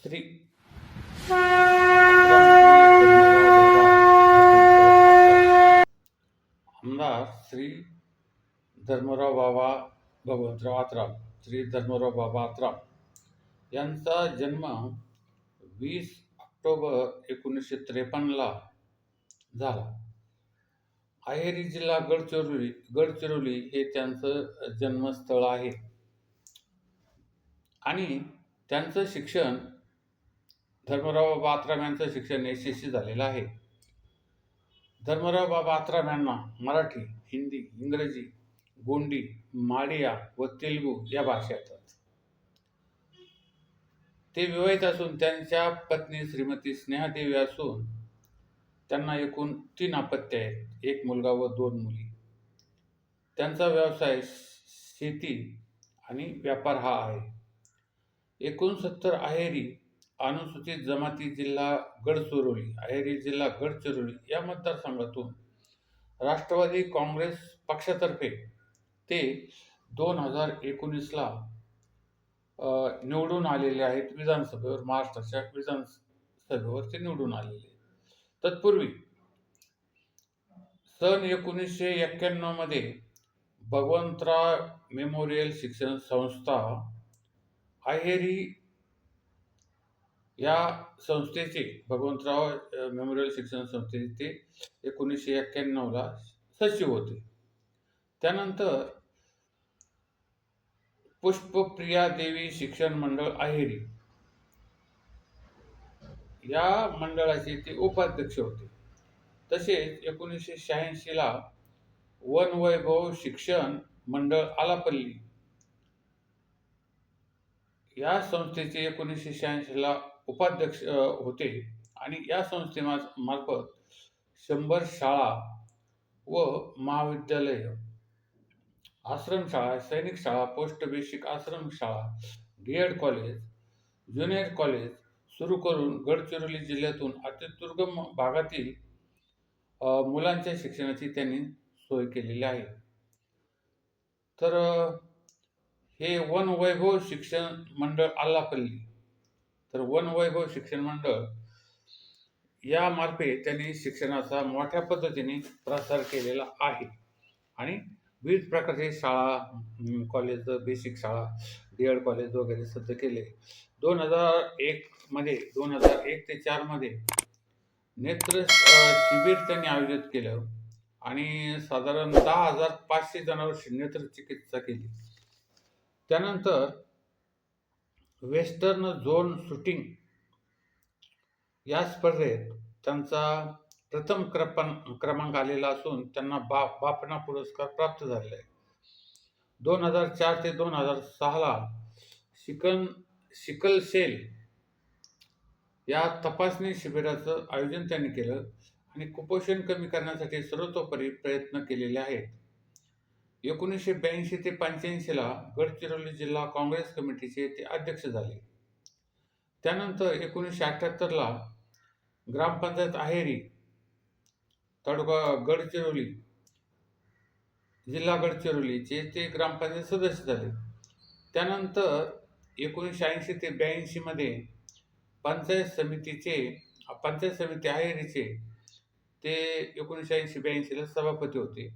श्री आमदार श्री धर्मराव बाबा भगवंतराव आत्राम श्री धर्मराव बाबा आत्राम. यांचा जन्म वीस ऑक्टोबर एकोणीसशे त्रेपन्नला झाला. अहेरी जिल्हा गडचिरोली गडचिरोली हे त्यांचं जन्मस्थळ आहे. आणि त्यांचं शिक्षण धर्मराव बाबा आत्राम यांचं शिक्षण यशस्वी झालेलं आहे. धर्मराव बाबा आत्राम यांना मराठी हिंदी इंग्रजी गोंडी माडिया व तेलुगू या भाषा येतात. ते विवाहित असून त्यांच्या पत्नी श्रीमती स्नेहादेवी असून त्यांना एकूण तीन अपत्य आहेत. एक मुलगा व दोन मुली. त्यांचा व्यवसाय शेती आणि व्यापार हा आहे. एकोणसत्तर अहेरी अनुसूचित जमाती जिल्हा गडचिरोली अहेरी जिल्हा गडचिरोली या मतदारसंघातून राष्ट्रवादी काँग्रेस पक्षातर्फे ते दोन हजार एकोणीसला निवडून आलेले आहेत विधानसभेवर महाराष्ट्राच्या विधानसभेवर ते निवडून आलेले तत्पूर्वी सन एकोणीसशे एक्क्याण्णवमध्ये भगवंतराव मेमोरियल शिक्षण संस्था अहेरी या संस्थेचे भगवंतराव मेमोरियल शिक्षण संस्थेचे ते एकोणीसशे एक्क्याण्णवला सचिव होते. त्यानंतर पुष्पप्रिया देवी शिक्षण मंडळ आहेरी. या मंडळाचे ते उपाध्यक्ष होते. तसेच एकोणीसशे शहाऐंशीला वन वैभव शिक्षण मंडळ आलापल्ली. या संस्थेचे एकोणीसशे शहाऐंशीला उपाध्यक्ष होते. आणि या संस्थेमा मार्फत शंभर शाळा व महाविद्यालय आश्रमशाळा सैनिक शाळा पोस्ट बेसिक आश्रमशाळा D Ed college junior college सुरू करून गडचिरोली जिल्ह्यातून अतिदुर्गम भागातील मुलांच्या शिक्षणाची त्यांनी सोय केलेली आहे. तर हे वन वैभव शिक्षण मंडळ आल्लापल्ली तर वन वैभव हो शिक्षण मंडळ यामार्फे त्यांनी शिक्षणाचा मोठ्या पद्धतीने प्रसार केलेला आहे. आणि विविध प्रकारचे शाळा कॉलेज बेसिक शाळा डी एड कॉलेज वगैरे सज्ज केले. दोन हजार एकमध्ये दोन हजार एक ते चारमध्ये नेत्र शिबिर त्यांनी आयोजित केलं आणि साधारण दहा हजार पाचशे जणांवर नेत्र चिकित्सा केली. त्यानंतर वेस्टर्न झोन शूटिंग या स्पर्धेत त्यांचा प्रथम क्रपन क्रमांक आलेला असून त्यांना बा बापना पुरस्कार प्राप्त झालेला आहे. दोन हजार चार ते दोन हजार सहाला शिकन शिकल सेल या तपासणी शिबिराचं आयोजन त्यांनी केलं आणि कुपोषण कमी करण्यासाठी सर्वतोपरी प्रयत्न केलेले आहेत. एकोणीसशे ब्याऐंशी ते पंच्याऐंशीला गडचिरोली जिल्हा काँग्रेस कमिटीचे ते अध्यक्ष झाले. त्यानंतर एकोणीसशे अठ्ठ्याहत्तरला ग्रामपंचायत अहेरी तालुका गडचिरोली जिल्हा गडचिरोलीचे ते ग्रामपंचायत सदस्य झाले. त्यानंतर एकोणीसशे ऐंशी ते ब्याऐंशीमध्ये पंचायत समितीचे पंचायत समिती आहेरीचे ते एकोणीसशे ऐंशी ब्याऐंशीला सभापती होते.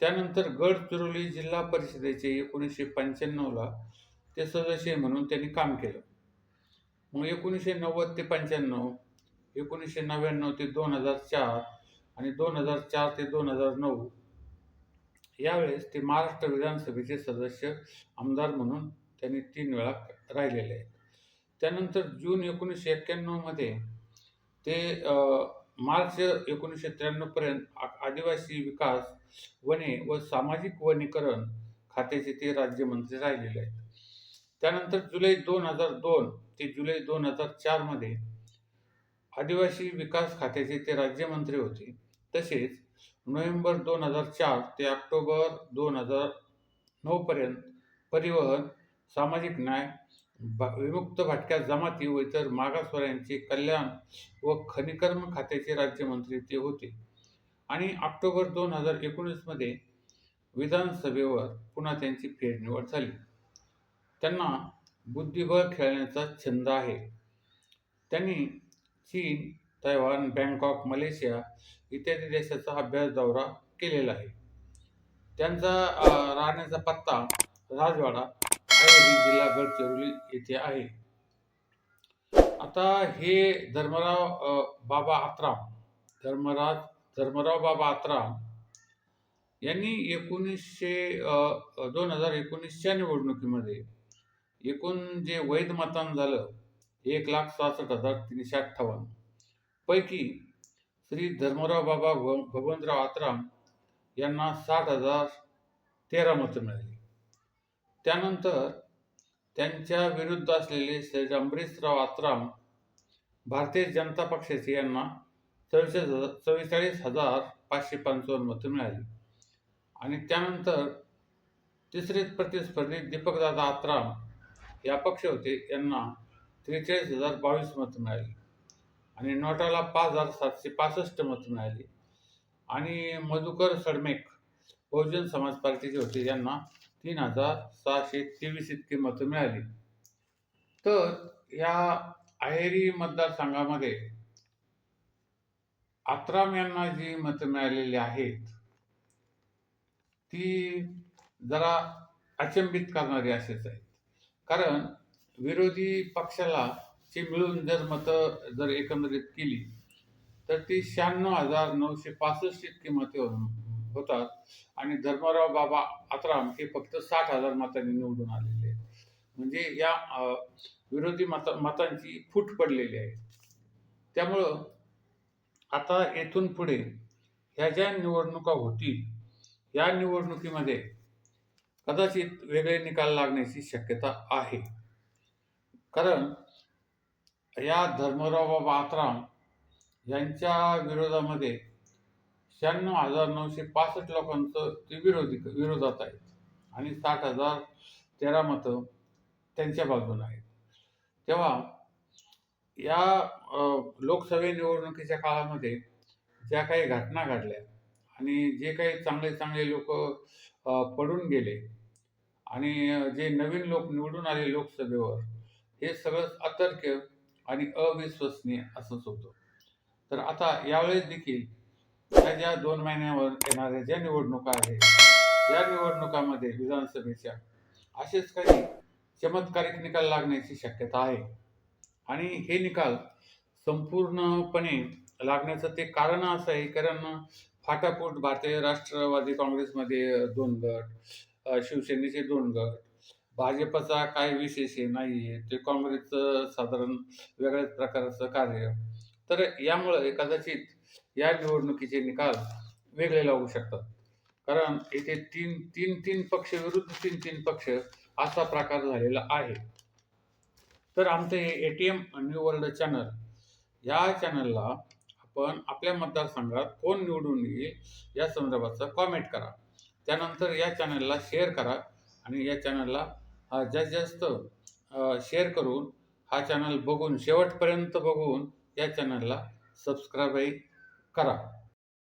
त्यानंतर गडचिरोली जिल्हा परिषदेचे एकोणीसशे पंच्याण्णवला ते सदस्य म्हणून त्यांनी काम केलं. मग एकोणीसशे नव्वद ते पंच्याण्णव एकोणीसशे नव्याण्णव ते दोन हजार चार आणि दोन हजार चार ते दोन हजार नऊ यावेळेस ते महाराष्ट्र विधानसभेचे सदस्य आमदार म्हणून त्यांनी तीन वेळा राहिलेले आहेत. त्यानंतर जून एकोणीसशे एक्क्याण्णवमध्ये ते मार्च एकोणीसशे त्र्याण्णवपर्यंत आ- आदिवासी विकास वने व सामाजिक वनीकरण खात्याचे ते राज्यमंत्री राहिलेले आहेत. त्यानंतर जुलै दोन हजार दोन ते जुलै दोन हजार चारमध्ये आदिवासी विकास खात्याचे ते राज्यमंत्री होते. तसेच नोव्हेंबर दोन हजार चार ते ऑक्टोबर दोन हजार नऊपर्यंत परिवहन सामाजिक न्याय भा- विमुक्त भटक्या जमाती व इतर मागासवर्यांचे कल्याण व खनिकर्म खात्याचे राज्यमंत्री ते होते. आणि ऑक्टोबर दोन हजार एकोणीसमध्ये विधानसभेवर पुन्हा त्यांची फेरनिवड झाली. त्यांना बुद्धिबळ खेळण्याचा छंद आहे. त्यांनी चीन तैवान बँकॉक मलेशिया इत्यादी देशाचा अभ्यास दौरा केलेला आहे. त्यांचा राहण्याचा पत्ता राजवाडा जिल्हा गडचिरोली येथे आहे. आता हे धर्मराव बाबा आत्राम धर्मराज धर्मराव बाबा आत्राम यांनी एकोणीसशे दोन हजार एकोणीसच्या निवडणुकीमध्ये एकूण जे वैध मतदान झालं एक लाख सहासष्ट हजार तीनशे अठ्ठावन्न. पैकी श्री धर्मराव बाबा भ- भगवंतराव आत्राम यांना साठ हजार तेरा मतं मिळाली. त्यानंतर त्यांच्या विरुद्ध असलेले श्री अमरीशराव आत्राम भारतीय जनता पक्षाचे यांना चव्वेचाळीस हजार चव्वेचाळीस हजार पाचशे पंचावन्न मतं मिळाली. आणि त्यानंतर तिसरे प्रतिस्पर्धी दीपकदादा आत्राम या पक्ष होते. यांना त्रेचाळीस हजार बावीस मतं मिळाली. आणि नोटाला पाच हजार सातशे पासष्ट मतं मिळाली. आणि मधुकर सडमेक बहुजन समाज पार्टीचे होते. यांना तीन हजार सहाशे तेवीस इतकी मतं मिळाली. तर या अहेरी मतदारसंघामध्ये आत्राम यांना जी मतं मिळालेली आहेत ती जरा अचंबित करणारी असेच आहेत. कारण विरोधी पक्षाला ची मिळून जर मतं जर एकंदरीत केली तर ती शहाण्णव हजार नऊशे पासष्ट इतकी मते होतात आणि धर्मराव बाबा आत्राम हे फक्त साठ हजार मतांनी निवडून आलेले आहेत. म्हणजे या विरोधी मत मतांची फूट पडलेली आहे. त्यामुळं आता येथून पुढे ह्या ज्या निवडणुका होतील या निवडणुकीमध्ये कदाचित वेगळे निकाल लागण्याची शक्यता आहे. कारण या धर्मराव बाबा यांच्या विरोधामध्ये शहाण्णव हजार नऊशे पासष्ट लोकांचं ते विरोधी विरोधात आहेत. आणि साठ हजार तेरा मतं त्यांच्या बाजूने आहेत. तेव्हा या लोकसभा निवडणुकीच्या काळामध्ये ज्या काही घटना घडल्या आणि जे काही चांगले चांगले लोक पडून गेले आणि जे नवीन लोक निवडून आले लोकसभेवर हे सगळं अतर्क्य आणि अविश्वसनीय असंच होतं. तर आता यावेळेस देखील या ज्या दोन महिन्यावर येणाऱ्या ज्या निवडणुका आहेत या निवडणुकामध्ये विधानसभेच्या असेच काही चमत्कारिक निकाल लागण्याची शक्यता आहे. आणि हे निकाल संपूर्णपणे लागण्याचं ते कारण असं आहे कारण फाटाफूट भारतीय राष्ट्रवादी काँग्रेसमध्ये दोन गट शिवसेनेचे दोन गट भाजपचा काय विशेष आहे नाही आहे ते काँग्रेसचं साधारण वेगळ्याच प्रकारचं कार्य. तर यामुळे कदाचित या निवडणुकीचे निकाल वेगळे लागू शकतात. कारण येथे तीन तीन तीन पक्ष विरुद्ध तीन तीन पक्ष असा प्रकार झालेला आहे. तर आमचं हे A T M new world channel या चॅनलला आपण आपल्या मतदारसंघात कोण निवडून येईल या संदर्भाचं कॉमेंट करा. त्यानंतर या चॅनलला शेअर करा आणि या चॅनलला अ, जास्तीत जास्त शेअर करून हा चॅनल बघून शेवटपर्यंत बघून या चॅनलला सबस्क्राईबही करा.